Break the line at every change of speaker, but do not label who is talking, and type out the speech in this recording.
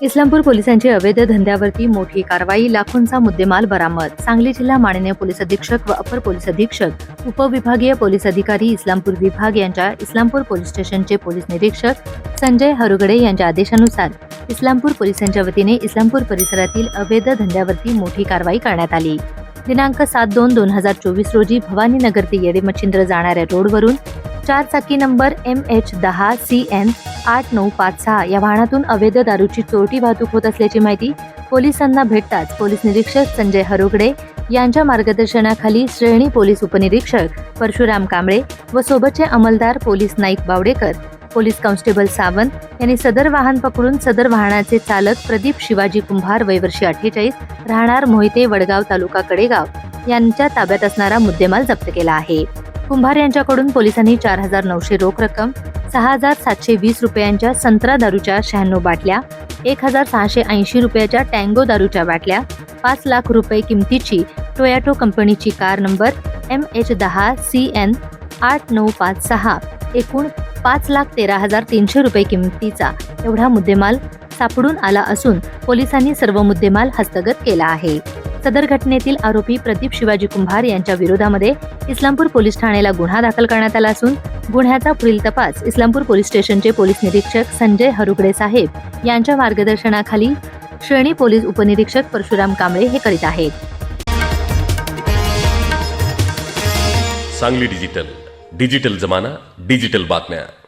इस्लामपूर पोलिसांची अवैध धंद्यावरती मोठी कारवाई लाखोंचा मुद्देमाल बरामद सांगली जिल्हा माननीय पोलीस अधीक्षक व अपर पोलीस अधीक्षक उपविभागीय पोलीस अधिकारी इस्लामपूर विभाग यांच्या इस्लामपूर पोलीस स्टेशनचे पोलीस निरीक्षक संजय हरुगडे यांच्या आदेशानुसार इस्लामपूर पोलिसांच्या वतीने इस्लामपूर परिसरातील अवैध धंद्यावरती मोठी कारवाई करण्यात आली. दिनांक सात दोन दोन हजार चोवीस रोजी भवानीनगर ते येडे मच्छिंद्र जाणाऱ्या रोडवरून चार चाकी नंबर एम एच दहा सी एन आठ नऊ पाच सहा या वाहनातून अवैध दारूची चोरटी वाहतूक होत असल्याची माहिती पोलिसांना भेटताच पोलीस निरीक्षक संजय हरोगडे यांच्या मार्गदर्शनाखाली श्रेणी पोलीस उपनिरीक्षक परशुराम कांबळे व सोबतचे अंमलदार police Naik Bawdekar police constable Sawant यांनी सदर वाहन पकडून सदर वाहनाचे चालक प्रदीप शिवाजी कुंभार वयवर्षी अठ्ठेचाळीस राहणार मोहिते वडगाव तालुका कडेगाव यांच्या ताब्यात असणारा मुद्देमाल जप्त केला आहे. कुंभार यांच्याकडून पोलिसांनी चार हजार नऊशे रोख रक्कम सहा हजार सातशे वीस रुपयांच्या संत्रा दारूच्या शहाण्णव बाटल्या एक हजार सहाशे ऐंशी रुपयाच्या टँगो दारूच्या बाटल्या पाच लाख रुपये किमतीची टोयॅटो कंपनीची कार नंबर एम एच दहा सी एन आठ नऊ पाच सहा एकूण पाच लाख तेरा हजार तीनशे रुपये किमतीचा एवढा मुद्देमाल सापडून आला असून पोलिसांनी सर्व मुद्देमाल हस्तगत केला आहे. सदर घटनेतील आरोपी प्रदीप शिवाजी कुंभार यांच्या विरोधामध्ये इस्लामपूर पोलीस ठाण्याला गुन्हा दाखल करण्यात आला असून गुन्ह्याचा पुढील तपास इस्लामपूर पोलीस स्टेशनचे पोलीस निरीक्षक संजय हरुगडे साहेब यांच्या मार्गदर्शनाखाली श्रेणी पोलीस उपनिरीक्षक परशुराम कांबळे हे करीत आहेत.
सांगली डिजिटल. डिजिटल जमाना डिजिटल बातम्या.